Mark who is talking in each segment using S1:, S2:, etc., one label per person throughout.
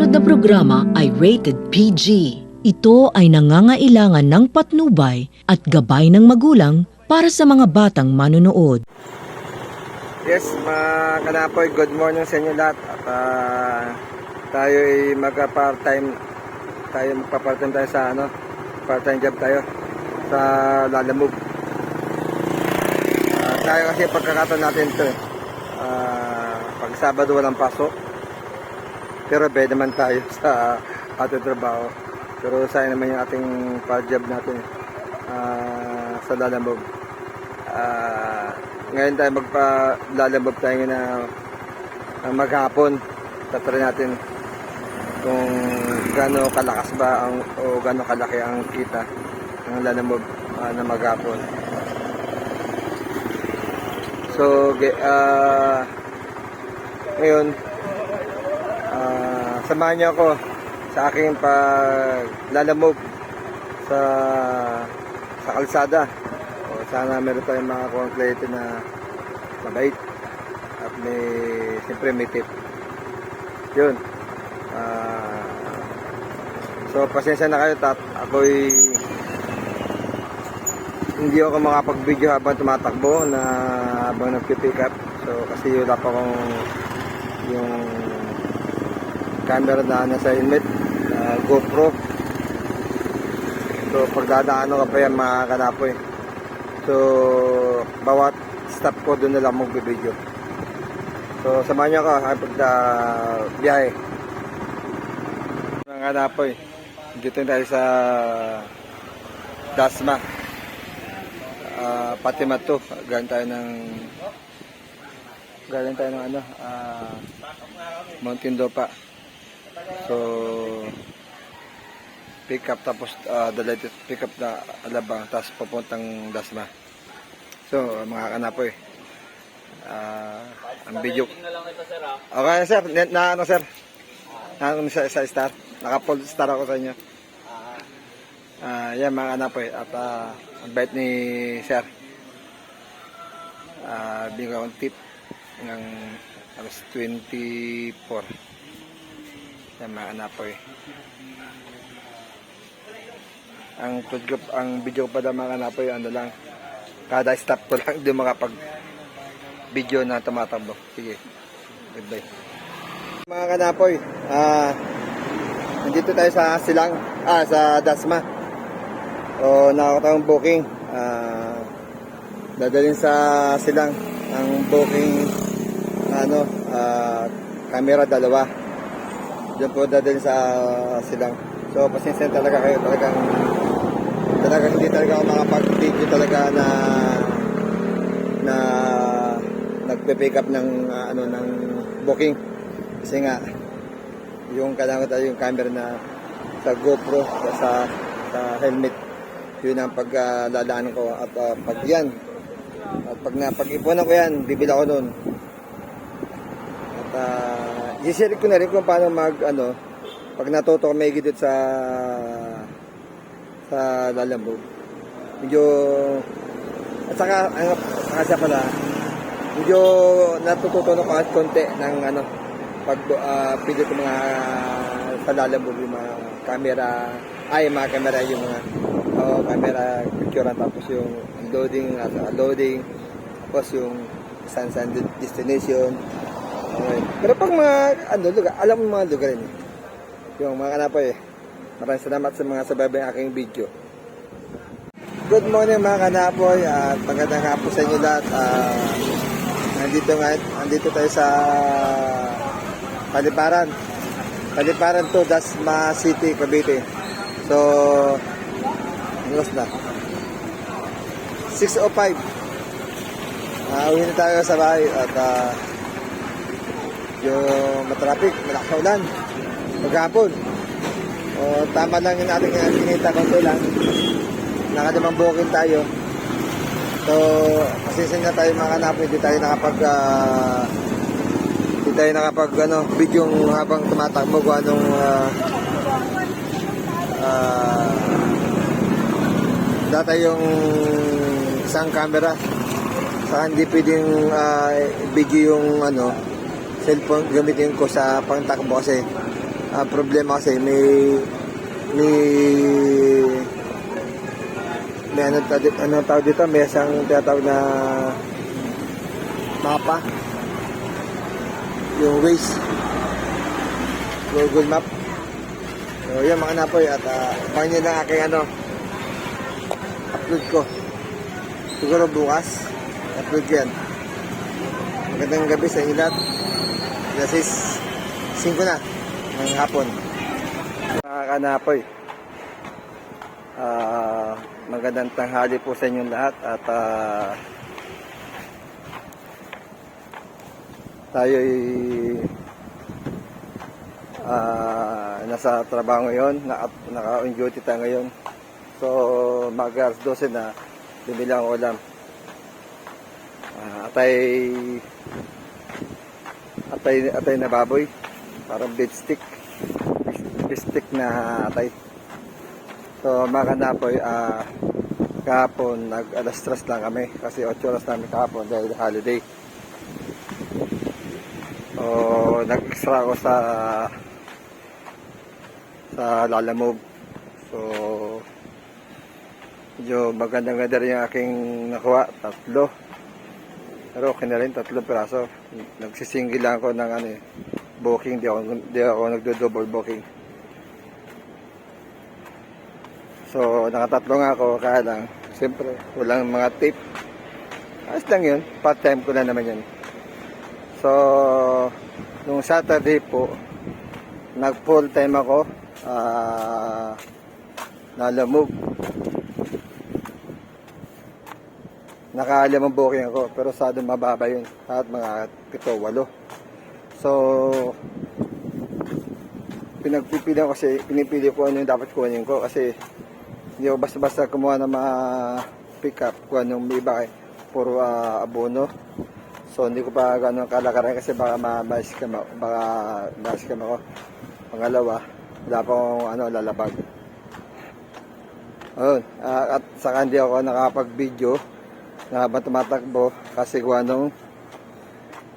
S1: susunod na programa ay rated PG. Ito ay nangangailangan ng patnubay at gabay ng magulang para sa mga batang manonood.
S2: Yes, mga kanapoy, good morning sa inyo lahat. At ah, tayo ay magka-part-time, tayo magpa-part-time tayo sa ano, part-time job tayo sa Lalamove. Ah, tayo kasi pagkakataon natin ito eh. Ah, pag Sabado walang pasok. Pero bed naman tayo sa ating trabaho. Pero sayang naman yung ating job natin ah, sa Lalamove. Ah, ngayon tayo magpa lalabag tayo na uh, maghapon. Tatry natin kung gaano kalakas ba ang o gaano kalaki ang kita ng lalamog ah, na maghapon. So, ah ngayon, samahan niyo ako sa aking paglalamog sa sa kalsada. O, sana meron tayong mga konkreto na mabait at may siyempre may tip. Yun. Ah, so pasensya na kayo tat ako'y hindi ako makapag-video habang tumatakbo na habang nagpipick up. So kasi wala pa akong yung camera na nasa helmet na GoPro. So pagdadaanan ka pa yan mga kanapoy. So bawat stop ko doon na lang mag-video. So samahan niyo ako ay pagda biyahe. Mga kanapoy. Dito tayo sa Dasma. Ah, Fatima to. Galing tayo ng galing tayo ng ano, ah Mountain Dopa. So pick up tapos uh, dala dito pick up na Alabang tapos papuntang Dasma. So mga kanapoy. Ah, ang video. Okay sir, na, na ano sir? Na ano sa, sa star? Naka-full star ako sa inyo. Ah, yan mga kanapoy at ah, ang bait ni sir. Ah, bigyan akong tip ng alas 24. Yan mga kanapoy. Ang food group, ang video ko pa daw mga kanapoy, ano lang, kada stop ko lang di makapag video na tumatakbo. Sige. Goodbye. Mga kanapoy, ah, nandito tayo sa Silang, ah, sa Dasma. O, nakakatawang booking. Ah, dadalhin sa Silang ang booking ano, ah, camera dalawa. Diyan po dadalhin sa Silang. So, pasensya talaga kayo. Talagang, talagang hindi talaga ako makapag-video talaga na na nagpe-pick up ng ah, ano ng booking kasi nga yung kailangan tayo yung camera na sa GoPro sa sa helmet yun ang paglalaanan ko at ah, pag yan at pag napag-ipunan ko yan bibila ko noon at uh, i-share ko na rin kung paano mag ano pag natuto ko may gidit sa sa lalambog medyo at saka ano saka siya pala medyo natututunan ko at konti ng ano pag uh, pili ko mga sa lalambog yung mga camera ay mga camera yung mga oh, camera picture tapos yung unloading at unloading tapos yung saan saan destination okay. pero pag mga ano lugar alam mo mga lugar eh. yung mga kanapoy eh. maraming salamat sa mga sababay aking video Good morning mga kanapoy at magandang hapon sa inyo lahat. Ah, nandito nga, nandito tayo sa Paliparan. Paliparan to, Dasma City, Cavite. So, oras na. 6.05. Uh, uwi na tayo sa bahay at uh, yung matraffic, malakas ulan. Maghapon. O, tama lang yung ating kinita konti lang nakadamang booking tayo. So, pasensya na tayo mga kanapin, hindi tayo nakapag uh, hindi tayo nakapag ano, video habang tumatakbo kung anong uh, uh, data yung isang camera saka hindi pwedeng uh, video yung ano cellphone gamitin ko sa pangtakbo kasi Ah, problema kasi may may may ano, ano tawag dito, may isang tinatawag na mapa. Yung Waze. Google Map. So, yan mga napoy at uh, abangan nyo na aking ano, upload ko. Siguro bukas, upload ko yan. Magandang gabi sa inyo lahat. Is 5 na ng hapon. Mga kanapoy, ah magandang tanghali po sa inyong lahat at ah, tayo'y ah nasa trabaho ngayon, naka, naka-on duty tayo ngayon. So, mag 12 na, bumili ang ulam. Ah, atay atay atay na baboy. Parang beef stick beef stick na atay. So mga kanapoy ah kahapon nag alas 3 lang kami. Kasi 8 oras namin kahapon dahil holiday. So nag extra ako sa sa lalamove. So medyo magandang ganda rin yung aking nakuha. Tatlo pero okay na rin, tatlong piraso. Nagsisingil lang ako ng ano eh, booking, di ako, di ako nagdo-double booking. So, nakatatlo nga ako, kaya lang, siyempre, walang mga tip. Ayos lang yun, part-time ko na naman yun. So, nung Saturday po, nag full time ako, ah, nalamove. Nakalimang booking ako, pero sa doon mababa yun. At mga pito, walo. So, pinagpipili ko kasi, pinipili ko ano yung dapat kunin ko kasi hindi ako basta-basta kumuha ng mga pick up kung anong may iba. Puro ah, abono. So, hindi ko pa gano'ng kalakaran kasi baka ma-scam ako. Baka ma-scam ako. Pangalawa, wala pa akong ano, lalabag. Ayun, ah, at saka hindi ako nakapag-video na habang tumatakbo kasi kung anong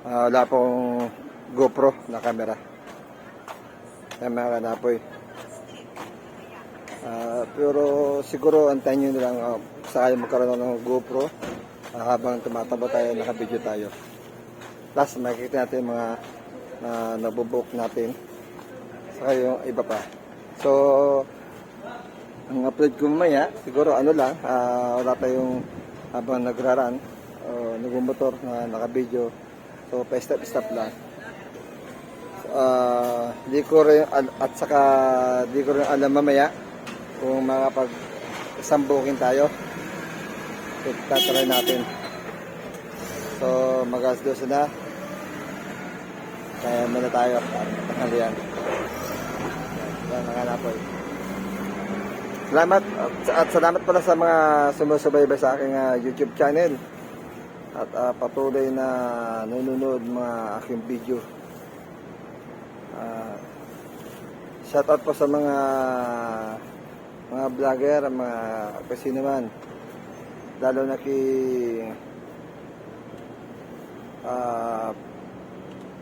S2: ah, wala pong GoPro na camera. Kaya mga kanapoy. Ah, pero siguro antayin nyo na lang uh, sakali magkaroon ng GoPro ah, habang tumatakbo tayo, nakabideo tayo. Plus, makikita natin yung mga na nabubuk natin. Saka yung iba pa. So, ang upload ko mamaya, siguro ano lang, ah, wala tayong habang nagraran o nagmumotor na naka-video. So, pa-step-step lang. Ah, di ko rin, at saka di ko rin alam mamaya kung makapag isang booking tayo. So, tatry natin. So, mag-alas 12 na. Kaya muna tayo. Tanghalian. Yan, nakanapoy. Salamat at, at salamat pala sa mga sumusubaybay sa aking ah, YouTube channel at ah, patuloy na nanonood mga aking video. Ah, shout out po sa mga mga vlogger, mga kasi naman lalo na kay ah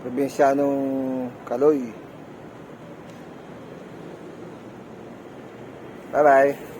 S2: probinsyanong Kaloy. Bye-bye.